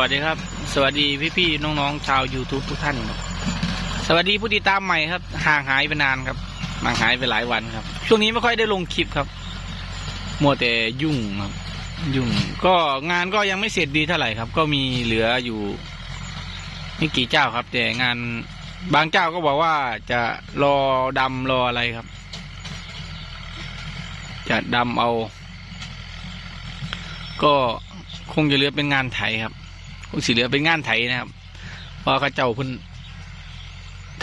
วัสดีครับ สวัสดีพี่ๆน้องๆชาว YouTube ทุกท่านครับสวัสดีผู้ติดตามใหม่ครับ ห่างหายไปนานครับห่างหายไปหลายวันครับ ช่วงนี้ไม่ค่อยได้ลงคลิปครับ มัวแต่ยุ่งครับ ยุ่ง ก็งานก็ยังไม่เสร็จดีเท่าไหร่ครับ ก็มีเหลืออยู่ไม่กี่เจ้าครับ แต่งานบางเจ้าก็บอกว่าจะรอดำรออะไรครับ จะดำเอา ก็คงจะเหลือเป็นงานไถครับ คงสิเหลือเป็นงานไถนะครับเพราะเขาเจ้าเพิ่น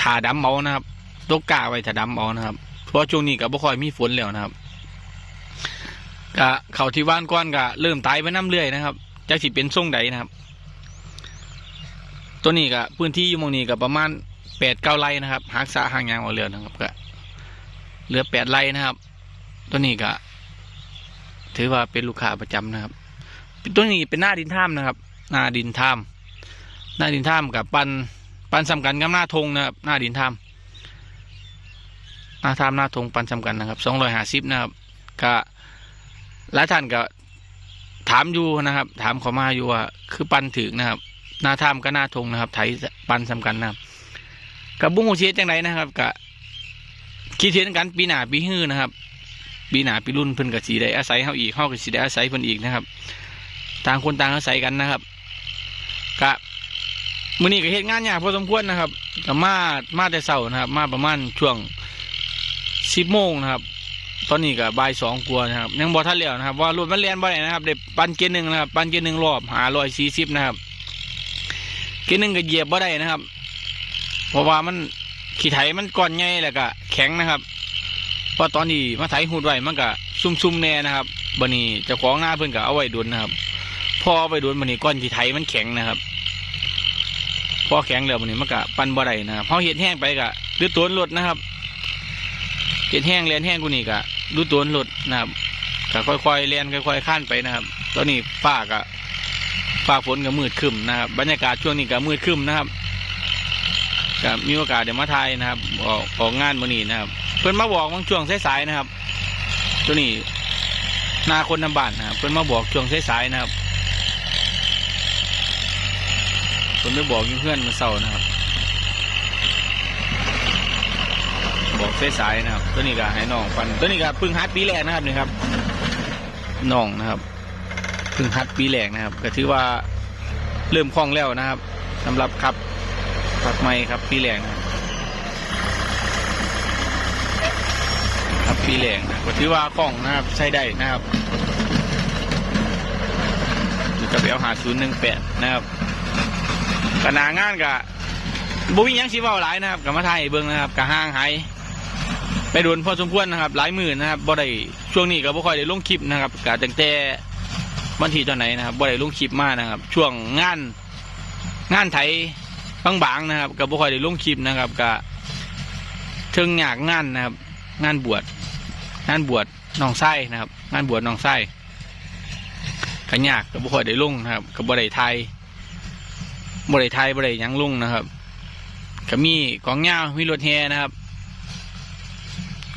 ถาดำเอานะครับตกกาไว้ถาดำเอานะครับเพราะช่วงนี้ก็บ่ค่อยมีฝนแล้วนะครับก็เขาที่ว่านก้อนก็เริ่มตายไปน้ำเรื่อยนะครับจากสิเป็นทรงใดนะครับ ตัวนี้ก็พื้นที่อยู่มองนี้ก็ประมาณแปดเก้าไร่นะครับหักษาห่างยางเอาเรือนะครับก็เหลือแปดไร่นะครับ ตัวนี้ก็ถือว่าเป็นลูกค้าประจำนะครับ ตัวนี้เป็นหน้าดินถ้ำนะครับ หน้าดินถ้ำหน้าดินถ้ำกับปันปันสำคัญกับหน้าธงนะครับหน้าดินถ้ำหน้าถ้ำหน้าธงปันสำคัญนะครับสองร้อยห้าสิบนะครับก็หลายท่านก็ถามอยู่นะครับ ถามเขามาอยู่ว่าคือปันถึงนะครับ หน้าถ้ำกับหน้าธงนะครับ ไถปันสำคัญนะครับกับบุ้งหูเชียจังไรนะครับกับคิดเห็นกันปีหนาปีฮื้อนะครับปีหนาปีรุ่นเพิ่นกับสีได้อาศัยเฮาอีกเฮากับสีได้อาศัยเพิ่นอีกนะครับ ต่างคนต่างอาศัยกันนะครับ กะมื้อนี้ก็เฮ็ดงานยากพอสมควรนะครับก็มามาแต่เช้านะครับ มาประมาณช่วงสิบโมงนะครับ ตอนนี้ก็บ่ายสองกว่านะครับ ยังบ่ทันแล้วนะครับ ว่ารถมันเลียนบ่ได้นะครับเด็ปันเกียร์หนึ่งนะครับ ปันเกียร์หนึ่งรอบหาร้อยสี่สิบนะครับเกียร์หนึ่งก็เหยียบบ่ได้นะครับ เพราะว่ามันขี้ไถมันก้อนใหญ่แล้วก็แข็งนะครับเพราะตอนนี้มาไถหูดไว้มันก็ซุ่มๆแน่นะครับบันนี้เจ้าของหน้าเพิ่อนก็เอาไว้ดุนนะครับ พอเอไปดุนบันนี้ก้อนขี้ไถมันแข็งนะครับ พอแข็งแล้วบันนี้มันก็ปั่นบ่ได้นะครับพอเห็ดแห้งไปก็ดูตัวรถนะครับเห็ดแห้งเลียนแห้งกูนี่ก็ดูตัวรถนะครับก็ค่อยๆเลียนค่อยๆข้านไปนะครับตอนนี้ฟ้าก็ฟ้าฝนก็มืดคึมนะครับ บรรยากาศช่วงนี้ก็มืดคึมนะครับก็มีโอกาสเดี๋ยวมาถ่ายนะครับ ออกออกงานมื้อนี้นะครับ เพิ่นมาบอกบางช่วงสายๆนะครับ ตัวนี้นาคนนำบ้านนะครับเพิ่นมาบอกช่วงสายๆนะครับ เพิ่นไม่บอกเพื่อนมาเศร้านะครับ บอกสายๆนะครับ ตัวนี้ก็ให้น้องฟัน ตัวนี้ก็พึ่งฮัดปีแรกนะครับนี่ครับน้องนะครับพึ่งฮัดปีแรกนะครับ ก็ถือว่าเริ่มคล่องแล้วนะครับสำหรับขับขับไม่ครับปีแรกนะครับครับปีแรงนะก็ถือว่าคล่องนะครับใช้ได้นะครับนี่ก็ไปเอาหาศูนย์หนึ่งแปดนะครับ กหนางานกับบุญยังชิเว่าหลายนะครับกับมาไทยเบิ้งนะครับกับห้างหายไปโดนพอสมควรนะครับ หลายหมื่นนะครับบ่ได้ช่วงนี้ก็บ่ค่อยได้ลงคลิปนะครับกับตั้งแต่วันที่ตอนไหนนะครับบ่ได้ลงคลิปมานะครับ ช่วงงานงานไทยบางๆนะครับกับบ่ค่อยได้ลงคลิปนะครับกับเชิงหยากงานนะครับ งานบวชงานบวชน้องไส้นะครับ งานบวชน้องไส้ขันยากกับบุคคลได้ลุ่งนะครับกับบ่ได้ไทย บ่ได้ไทยบ่ได้หยังลุงนะครับก็มีกองเงามีรถแฮนะครับ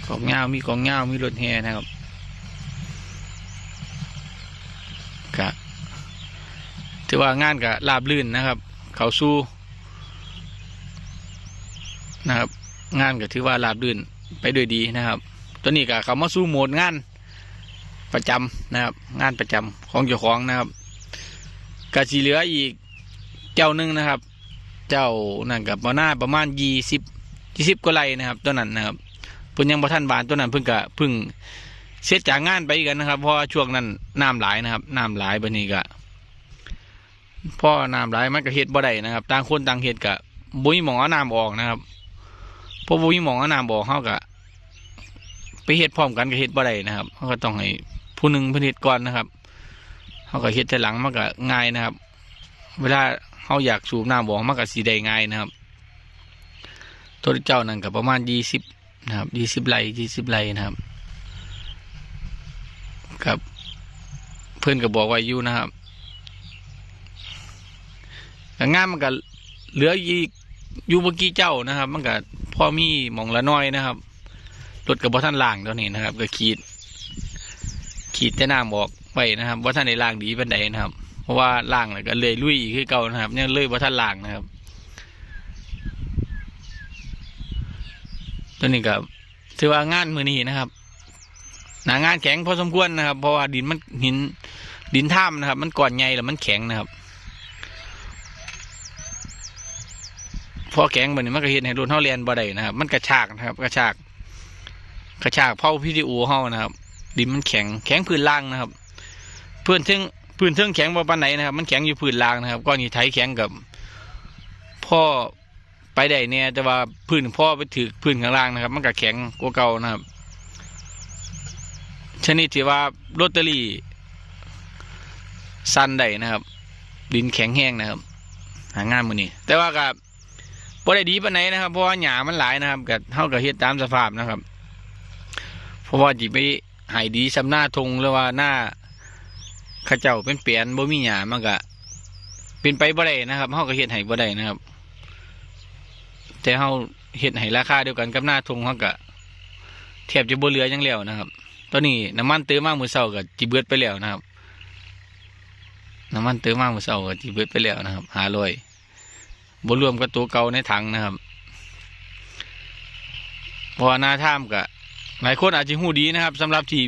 กองเงามีกองเงามีรถแฮนะครับก็ถือว่างานก็ราบลื่นนะครับ เขาสู้นะครับ งานก็ถือว่าราบลื่นไปด้วยดีนะครับ ตัวนี้ก็เขามาสู้โหมดงานประจำนะครับ งานประจำของเจ้าของนะครับกะสีเหลืออีก เจ้าหนึ่งนะครับ เจ้านั่นกับมาหน้าประมาณยี่สิบยี่สิบกว่าไรนะครับตัวนั้นนะครับเพิ่นยังบ่ท่านบานตัวนั้นเพิ่งกะเพิ่งเสร็จจากงานไปกันนะครับเพราะช่วงนั้นน้ำหลายนะครับน้ำหลายบันนี้ก็พ่อน้ำหลายมันก็เฮ็ดบ่ได้นะครับ ต่างคนต่างเฮ็ดกะบุ้ยหมองเอาน้ำออกนะครับพอบุ้ยหมองเอาน้ำออกเขากะไปเฮ็ดพร้อมกันก็เฮ็ดบ่ได้นะครับเขาก็ต้องให้ผู้หนึ่งเพิ่นเฮ็ดก่อนนะครับเขาก็เฮ็ดแต่หลังมันก็ง่ายนะครับ เวลา เขาอยากสูบน้ำบ่อมันก็สีได้ง่ายนะครับตัวเจ้านั่นก็ประมาณยี่สิบนะครับยี่สิบไร่ยี่สิบไร่นะครับครับเพื่อนก็บอกไว้อยู่นะครับงานมันก็เหลืออีกอยู่เมื่อกี้เจ้านะครับ มันก็พ่อมีหมองละน้อยนะครับรถกับบท่านล่างตัวนี้นะครับ ก็ขีด ขีดแต่น้ำออกไปนะครับว่าท่านในล่างดีเป็นใดนะครับ ราะว่าล่างแล้วก็เลยลุยอีกคือเก่านะครับ เนี่ยเลยว่าท่านล่างนะครับ ตัวนี้ก็ถือว่างานมือนี้นะครับหนางานแข็งพอสมควรนะครับ เพราะว่าดินมันหินดินถ้ำนะครับ มันก่อนใหญ่แล้วมันแข็งนะครับพอแข็งแบบนี้มันก็เห็นให้รุ่นเท่าเรียนบ่ได้นะครับ มันกระชากนะครับ กระชาก กระชากเผาพิดีโอเฮานะครับ ดินมันแข็ง แข็งพื้นล่างนะครับ เพื้นเทิง พื้นเทิงแข็งบ่าปานไหนนะครับ มันแข็งอยู่พื้นล่างนะครับก้อนหินไทยแข็งกับพ่อไปได้เนี่ยแต่ว่าพื้นพ่อไปถือพื้นข้างล่างนะครับ มันก็แข็งกว่าเก่านะครับ ชนิดที่ว่าโรตเตอรี่สั้นได้นะครับ ดินแข็งแห้งนะครับ หางานมือนี้แต่ว่ากับบ่ได้ดีปานไหนนะครับ เพราะว่าหญ้ามันหลายนะครับกับเท่ากับเฮ็ดตามสภาพนะครับ เพราะว่าจิไปหายดีสำหน้าทงหรือว่าหน้า ข้าเจ้าเป็นเปลี่ยนบ่มีหญ้ามันก็เป็นไปบ่ได้นะครับเฮาก็เฮ็ดให้บ่ได้นะครับ แต่เฮาเฮ็ดให้ราคาเดียวกันกับหน้าทงเฮาก็แทบจะบ่เหลือยังแล้วนะครับ ตอนนี้น้ำมันเติมมามื้อเช้าก็จิเบิดไปแล้วนะครับ น้ำมันเติมมามื้อเช้าก็จิเบิดไปแล้วนะครับ500บ่รวมกับตัวเก่าในถังนะครับเพราะว่าหน้าถ้ำก็หลายคนอาจจะหูดีนะครับสำหรับที่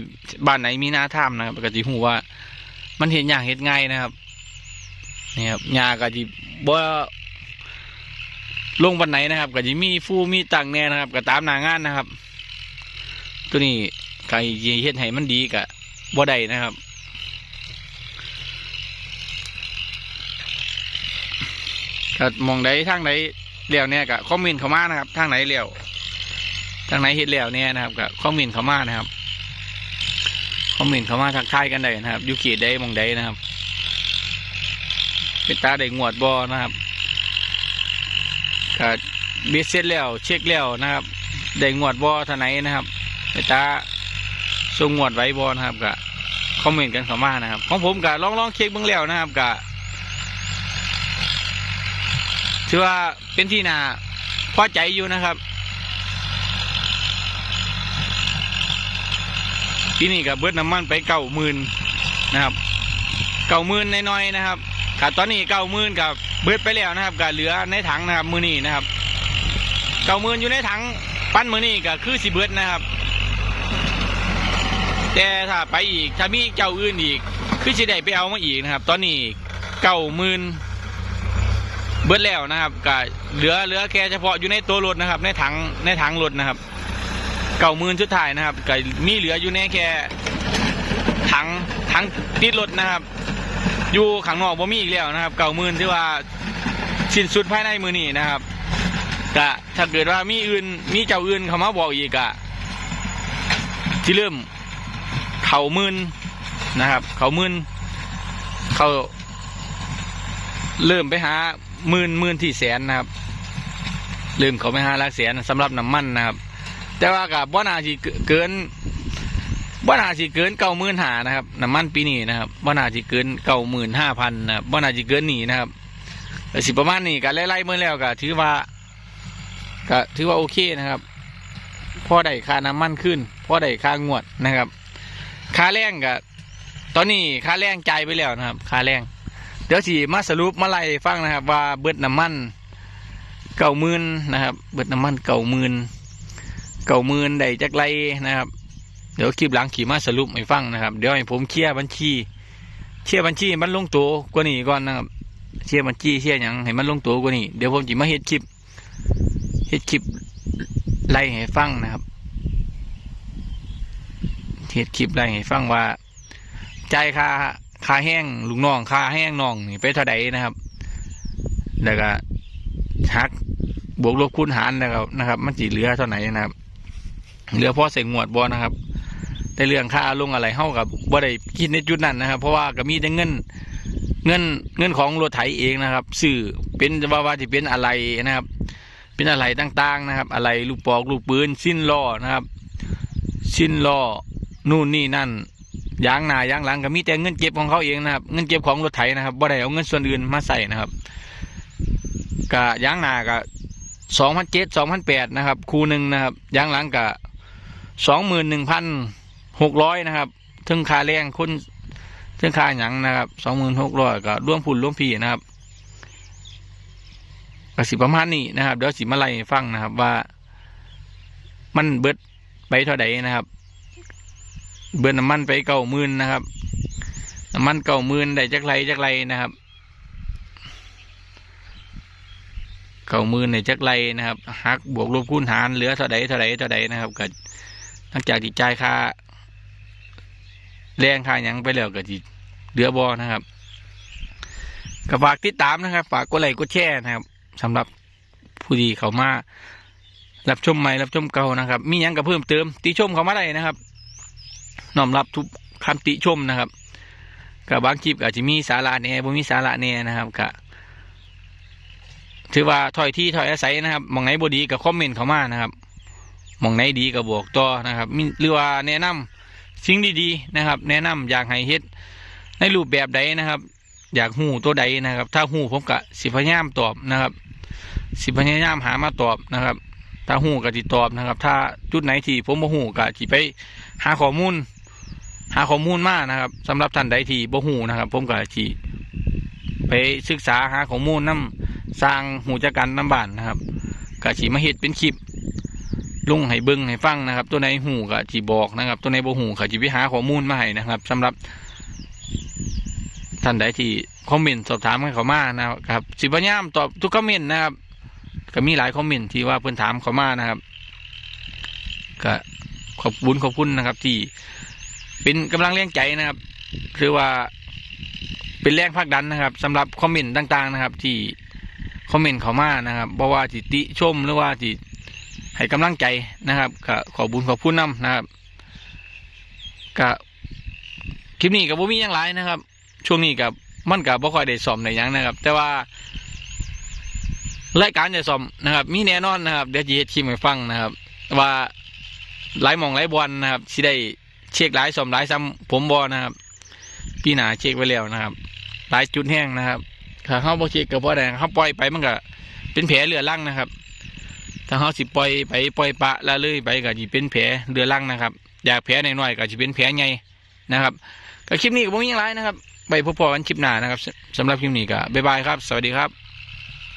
บ้านไหนมีหน้าถ้ำนะครับก็จะหูว่า มันเห็นอย่างเห็นง่ายนะครับนี่ครับยาก็จะบ่ลงบันไหนนะครับก็จะมีฟูมีตังแน่นะครับก็ตามหนางานนะครับ ตัวนี้ก็จะเฮ็ดให้มันดีกับบ่ได้นะครับก็มองใดทางไหนเลี้ยวเนี่ยก็คอมเมนต์เข้ามานะครับทางไหนเลี้ยวทางไหนเห็ดแล้วเนี่ยนะครับก็คอมเมนต์เข้ามานะครับ อมเมนต์เข้ามาทักทายกันได้นะครับยูเขีดได้มองได้นะครับ เป็นตาได้งวดบอนะครับก็เบีดเสร็จแล้วเช็คแล้วนะครับได้งวดบอท่าไหนนะครับเป็นตาส่งงวดไว้บอนะครับก็คอมเมนต์กันเข้ามานะครับ ของผมก็ลองลองเช็คเบื้องแล้วนะครับก็ถือว่าเป็นที่น่าพอใจอยู่นะครับ ที่นี่กับเบิดน้ำมันไปเก้าหมื่นนะครับเก้าหมื่นน้อยๆนะครับค่ะตอนนี้เก้าหมื่นกับเบิดไปแล้วนะครับกับเหลือในถังนะครับมือนี้นะครับเก้าหมื่นอยู่ในถังปั้นมือนี้ก็คือสิเบิดนะครับ แต่ถ้าไปอีกถ้ามีเจ้าอื่นอีก คือสิได้ไปเอามาอีกนะครับ ตอนนี้เก้าหมื่นเบิดแล้วนะครับก็เหลือเหลือแค่เฉพาะอยู่ในตัวรถนะครับ ในถังในถังรถนะครับ เก่ามื่นชุดถ่ายนะครับก็มีเหลืออยู่ในแค่ถังถังติดรถนะครับ อยู่ขังนอกบ่มีอีกแล้วนะครับ เก่ามื่นที่ว่าสิ้นสุดภายในมือนี้นะครับก็ถ้าเกิดว่ามีอื่นมีเจ้าอื่นเขามาบอกอีกอะที่เริ่มเข่ามื่นนะครับ เข่ามื่นเขาเริ่มไปหามื่นมื่นที่แสนนะครับเริ่มเขาไปหาลักแสนสำหรับน้ำมันนะครับ แต่ว่ากับบ่นาสิเกินบ่นาสิเกินเก้าหมื่นหานะครับน้ำมันปีนี้นะครับบ่นาสิเกินเก้าหมื่นห้าพันนะครับบ่นาสิเกินหนีนะครับแต่สิประมาณนี้ก็ไล่ๆเมื่อแล้วก็ถือว่าก็ถือว่าโอเคนะครับพอได้ค่าน้ำมันขึ้นพอได้ค่างวดนะครับ ค่าแรงก็ตอนนี้ค่าแรงใจไปแล้วนะครับ ค่าแรงเดี๋ยวสิมาสรุปมาไล่ฟังนะครับ ว่าเบิดน้ำมันเก้าหมื่นนะครับ เบิดน้ำมันเก้าหมื่น เก่ามื่นได้จากไรนะครับ เดี๋ยวคลิปหลังขี่มาสรุปให้ฟังนะครับ เดี๋ยวให้ผมเคลียร์บัญชีเคลียร์บัญชีมันลงตัวกว่านี้ก่อนนะครับเคลียร์บัญชีเคลียร์ยังให้มันลงตัวกว่านี้เดี๋ยวผมจะมาเฮ็ดคลิปเฮ็ดคลิปไล่ให้ฟังนะครับเฮ็ดคลิปไล่ให้ฟังว่าใจค่าค่าแห้งลูกน้องค่าแห้งน้องนี่ไปเท่าใดนะครับ แล้วก็หักบวกลบคูณหารนะครับนะครับ มันจีเหลือเท่าไหร่นะครับ เหลือพอใส่งวดบอนะครับแต่เรื่องค่าลงอะไรเท่ากับบ่ได้คิดในจุดนั้นนะครับ เพราะว่าก็มีแต่เงินเงินเงินของรถไถเองนะครับสื่อเป็นว่าว่าจะเป็นอะไรนะครับ เป็นอะไรต่างๆนะครับ อะไรลูกปอกลูกปืนสิ้นล้อนะครับ สิ้นล้อนู่นนี่นั่นยางหนายางหลังก็มีแต่เงินเก็บของเขาเองนะครับ เงินเก็บของรถไถนะครับบ่ได้เอาเงินส่วนอื่นมาใส่นะครับกะยางหนาก็สองพันเจ็ดสองพันแปดนะครับ คูหนึ่งนะครับยางหลังกะ สองหมื่นหนึ่งพันหกร้อยนะครับถึงค่าแรงคนเรื่องค่าหยังนะครับสองหมื่นหกร้อยก็ร่วมพุ่นร่วมพี่นะครับก็สิประมาณนี้นะครับเดี๋ยวสิมาไล่ฟังนะครับว่า มันเบิดไปเท่าใดนะครับ เบิดน้ำมันไปเก้าหมื่นนะครับน้ำมันเก้าหมื่นได้จักไรจักไรนะครับเก้าหมื่นได้จักไรนะครับหักบวกลบคูณหารเหลือเท่าใดเท่าใดเท่าใดนะครับก็ หลังจากที่จ่ายค่าแรงค่ายังไปแล้วก็จิตเหลือบอนะครับก็ฝากติดตามนะครับ ฝากกดไลค์กดแชร์นะครับสำหรับผู้ดีเขามารับชมใหม่รับชมเก่านะครับ มียังก็เพิ่มเติม ติชมเขามาได้นะครับน้อมรับทุกคำติชมนะครับกับบางคลิปก็อาจจะมีสาระแหน่บ่มีสาระแหน่นะครับก็ถือว่าถอยที่ถอยอาศัยนะครับมองไหนบดีก็คอมเมนต์เขามานะครับ มองไหนดีก็บอกต่อนะครับมีหรือว่าแนะนำสิ่งดีๆนะครับ แนะนำอยากให้เฮ็ดในรูปแบบใดนะครับ อยากหูตัวใดนะครับ ถ้าหูผมก็สิพยายามตอบนะครับ สิพยายามหามาตอบนะครับ ถ้าหูก็ติตอบนะครับ ถ้าจุดไหนที่ผมบ่หูก็สิไปหาข้อมูล หาข้อมูลมานะครับสำหรับท่านใดที่บ่หูนะครับ ผมก็สิไปศึกษาหาข้อมูลนํสร้างหูจักกันน้ำบ้านนะครับก็สิมาเฮ็ดเป็นคลิป ลงให้เบิ่งให้ฟังนะครับ ตัวไหนหูก็สิบอกนะครับ ตัวไหนบ่หูก็สิไปหาข้อมูลมาให้นะครับสำหรับท่านใดที่คอมเมนต์สอบถามกันเข้ามานะครับสิบพยายามตอบทุกคอมเมนต์นะครับ ก็มีหลายคอมเมนต์ที่ว่าเพื่อนถามเขามานะครับก็ขอบคุญขอบคุณนะครับ ที่เป็นกำลังแรงใจนะครับคือว่าเป็นแรงผลักดันนะครับสำหรับคอมเมนต์ต่าง ๆ นะครับ ที่คอมเมนต์เขามานะครับเพราะว่าจิติชมหรือว่าจิ ให้กำลังใจนะครับก็ขอบุญขอบคุณนํนะครับก็คลิปนี้กับบ่มีอย่างไรนะครับ ช่วงนี้กับมันกับบ่ค่อยได้สอมในยังนะครับ แต่ว่ารายการจะซ่อมนะครับ มีแน่นอนนะครับเดี๋ยวจะเฮ็ดคลิปให้ฟังนะครับ ว่าหลายมองหลายบอลนะครับสิได้เช็คหลายซ่อมหลายซ้ำผมบอนะครับพี่หนาเช็คไว้แล้วนะครับ หลายจุดแห้งนะครับถ้าเขาบ่เช็คก็บ่ได้เขาปล่อยไปมันก็เป็นแผลเรือรังนะครับ ถ้าเขาสิปล่อยไปปล่อยปะละเลยไปก็จะเป็นแผลเรือรังนะครับ อยากแผลน้อยๆก็จะเป็นแผลใหญ่นะครับก็คลิปนี้ก็บ่มีอย่างไรนะครับ ไปพบกันคลิปหน้านะครับสำหรับคลิปนี้ก็บ๊ายบายครับ สวัสดีครับ